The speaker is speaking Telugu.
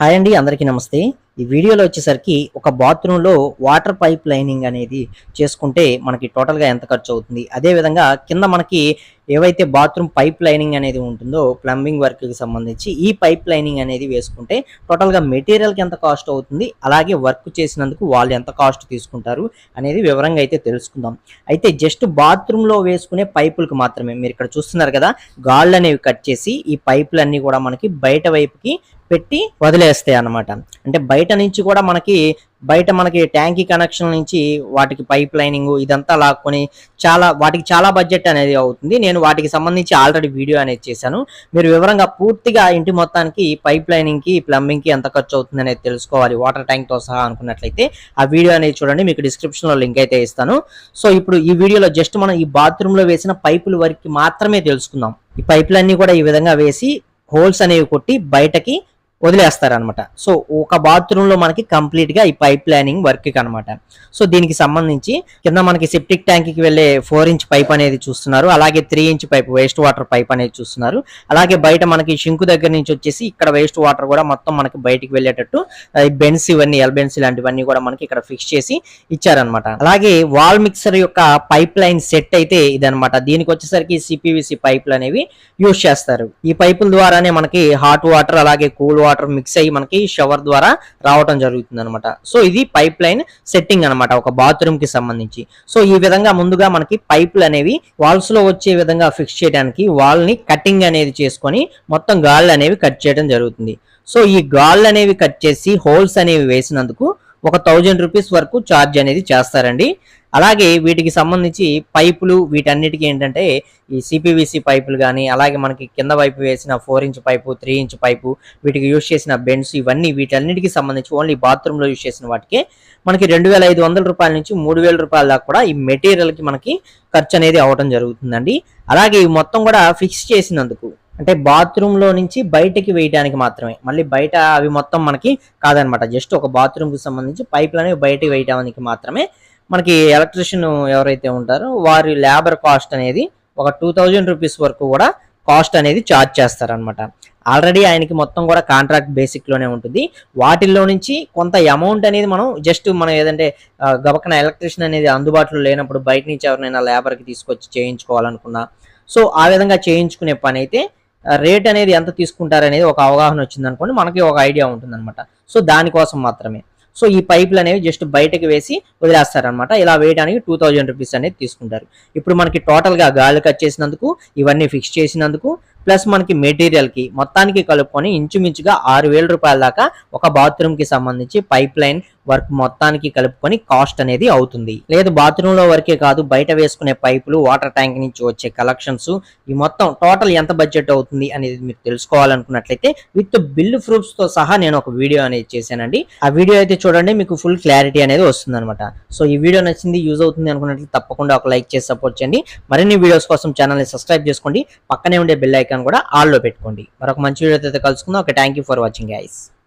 హాయ్ అండి అందరికీ నమస్తే. ఈ వీడియోలో వచ్చేసరికి ఒక బాత్రూంలో వాటర్ పైప్ లైనింగ్ అనేది చేసుకుంటే మనకి టోటల్గా ఎంత ఖర్చు అవుతుంది? అదేవిధంగా కింద మనకి ఏవైతే బాత్రూమ్ పైప్ లైనింగ్ అనేది ఉంటుందో ప్లంబింగ్ వర్క్కి సంబంధించి ఈ పైప్ లైనింగ్ అనేది వేసుకుంటే టోటల్గా మెటీరియల్కి ఎంత కాస్ట్ అవుతుంది? అలాగే వర్క్ చేసినందుకు వాళ్ళు ఎంత కాస్ట్ తీసుకుంటారు? అనేది వివరంగా అయితే తెలుసుకుందాం. అయితే జస్ట్ బాత్రూంలో వేసుకునే పైపులకు మాత్రమే. మీరు ఇక్కడ చూస్తున్నారు కదా గాళ్ళు అనేవి కట్ చేసి ఈ పైపులన్నీ కూడా మనకి బయట వైపుకి పెట్టి వదిలేస్తాయి అన్నమాట. అంటే బయట నుంచి కూడా మనకి బయట మనకి ట్యాంకీ కనెక్షన్ నుంచి వాటికి పైప్ లైనింగ్ ఇదంతా లాక్కొని చాలా వాటికి చాలా బడ్జెట్ అనేది అవుతుంది. నేను వాటికి సంబంధించి ఆల్రెడీ వీడియో అనేది చేశాను. మీరు వివరంగా పూర్తిగా ఇంటి మొత్తానికి పైప్ లైనింగ్కి ప్లంబింగ్కి ఎంత ఖర్చు అవుతుంది అనేది తెలుసుకోవాలి. వాటర్ ట్యాంక్తో సహా అనుకున్నట్లయితే ఆ వీడియో అనేది చూడండి. మీకు డిస్క్రిప్షన్లో లింక్ అయితే ఇస్తాను. సో ఇప్పుడు ఈ వీడియోలో జస్ట్ మనం ఈ బాత్రూంలో వేసిన పైపుల వరకు మాత్రమే తెలుసుకుందాం. ఈ పైపులన్నీ కూడా ఈ విధంగా వేసి హోల్స్ అనేవి కొట్టి బయటకి వదిలేస్తారనమాట సో ఒక బాత్రూమ్లో మనకి కంప్లీట్గా ఈ పైప్ లైనింగ్ వర్క్ అనమాట సో దీనికి సంబంధించి కింద మనకి సెప్టిక్ ట్యాంక్కి వెళ్ళే ఫోర్ ఇంచ్ పైప్ అనేది చూస్తున్నారు. అలాగే three inch pipe waste water pipe అనేది చూస్తున్నారు. అలాగే బయట మనకి షింకు దగ్గర నుంచి వచ్చేసి ఇక్కడ వేస్ట్ వాటర్ కూడా మొత్తం మనకి బయటికి వెళ్ళేటట్టు బెన్స్ ఇవన్నీ ఎల్బెన్స్ ఇలాంటివన్నీ కూడా మనకి ఇక్కడ ఫిక్స్ చేసి ఇచ్చారనమాట అలాగే వాల్ మిక్సర్ యొక్క పైప్ లైన్ సెట్ అయితే ఇదనమాట దీనికి వచ్చేసరికి సిపివిసి పైపులు అనేవి యూజ్ చేస్తారు. ఈ పైపుల ద్వారానే మనకి హాట్ వాటర్ అలాగే కూల్ వాటర్ మిక్స్ అయ్యి మనకి షవర్ ద్వారా రావటం జరుగుతుంది అనమాట సో ఇది పైప్ లైన్ సెట్టింగ్ అనమాట ఒక బాత్రూమ్కి సంబంధించి. సో ఈ విధంగా ముందుగా మనకి పైపులు అనేవి వాల్స్లో వచ్చే విధంగా ఫిక్స్ చేయడానికి వాల్ని కటింగ్ అనేది చేసుకొని మొత్తం గాళ్ళు అనేవి కట్ చేయడం జరుగుతుంది. సో ఈ గాళ్ళు అనేవి కట్ చేసి హోల్స్ అనేవి వేసినందుకు ఒక థౌజండ్ రూపీస్ వరకు ఛార్జ్ అనేది చేస్తారండి. అలాగే వీటికి సంబంధించి పైపులు వీటన్నిటికీ ఏంటంటే ఈ సిపివిసి పైపులు కానీ అలాగే మనకి కింద వైపు వేసిన four inch pipe three inch pipe వీటికి యూజ్ చేసిన బెండ్స్ ఇవన్నీ వీటన్నిటికి సంబంధించి ఓన్లీ బాత్రూంలో యూజ్ చేసిన వాటికి మనకి రెండు వేల ఐదు వందల రూపాయల నుంచి మూడు వేల రూపాయల దాకా కూడా ఈ మెటీరియల్కి మనకి ఖర్చు అనేది అవడం జరుగుతుందండి. అలాగే ఇవి మొత్తం కూడా ఫిక్స్ చేసినందుకు అంటే బాత్రూంలో నుంచి బయటకి వేయడానికి మాత్రమే. మళ్ళీ బయట అవి మొత్తం మనకి కాదనమాట. జస్ట్ ఒక బాత్రూమ్కి సంబంధించి పైపులు అనేవి బయటకి వేయడానికి మాత్రమే మనకి ఎలక్ట్రిషియన్ ఎవరైతే ఉంటారో వారి లేబర్ కాస్ట్ అనేది ఒక టూ థౌజండ్ రూపీస్ వరకు కూడా కాస్ట్ అనేది ఛార్జ్ చేస్తారనమాట. ఆల్రెడీ ఆయనకి మొత్తం కూడా కాంట్రాక్ట్ బేసిక్లోనే ఉంటుంది. వాటిల్లో నుంచి కొంత అమౌంట్ అనేది మనం జస్ట్ మనం ఏదంటే గబకన ఎలక్ట్రిషియన్ అనేది అందుబాటులో లేనప్పుడు బయట నుంచి ఎవరినైనా లేబర్కి తీసుకొచ్చి చేయించుకోవాలనుకున్నా. సో ఆ విధంగా చేయించుకునే పని అయితే రేట్ అనేది ఎంత తీసుకుంటారు అనేది ఒక అవగాహన వచ్చింది అనుకోండి మనకి ఒక ఐడియా ఉంటుంది అనమాట సో దానికోసం మాత్రమే. సో ఈ పైపులు అనేవి జస్ట్ బయటకు వేసి వదిలేస్తారనమాట ఇలా వేయడానికి టూ థౌజండ్ రూపీస్ అనేది తీసుకుంటారు. ఇప్పుడు మనకి టోటల్గా గాలి కట్ చేసినందుకు ఇవన్నీ ఫిక్స్ చేసినందుకు ప్లస్ మనకి మెటీరియల్కి మొత్తానికి కలుపుకొని ఇంచుమించుగా ఆరు వేల రూపాయల దాకా ఒక బాత్రూమ్కి సంబంధించి పైప్ లైన్ వర్క్ మొత్తానికి కలుపుకొని కాస్ట్ అనేది అవుతుంది. లేదు బాత్రూమ్లో వరకే కాదు బయట వేసుకునే పైపులు వాటర్ ట్యాంక్ నుంచి వచ్చే కలెక్షన్స్ ఈ మొత్తం టోటల్ ఎంత బడ్జెట్ అవుతుంది అనేది మీరు తెలుసుకోవాలనుకున్నట్లయితే విత్ బిల్ ప్రూఫ్స్తో సహా నేను ఒక వీడియో అనేది చేశానండి. ఆ వీడియో అయితే చూడండి మీకు ఫుల్ క్లారిటీ అనేది వస్తుంది అనమాట సో ఈ వీడియో నచ్చింది యూజ్ అవుతుంది అనుకున్నట్లయితే తప్పకుండా ఒక లైక్ చేసి సపోర్ట్ చేయండి. మరిన్ని వీడియోస్ కోసం ఛానల్ని సబ్స్క్రైబ్ చేసుకోండి. పక్కనే ఉండే బెల్ ఐకాన్ కూడా ఆల్లో పెట్టుకోండి. మరొక మంచి వీడియో అయితే కలుసుకుందాం. Okay thank you for watching guys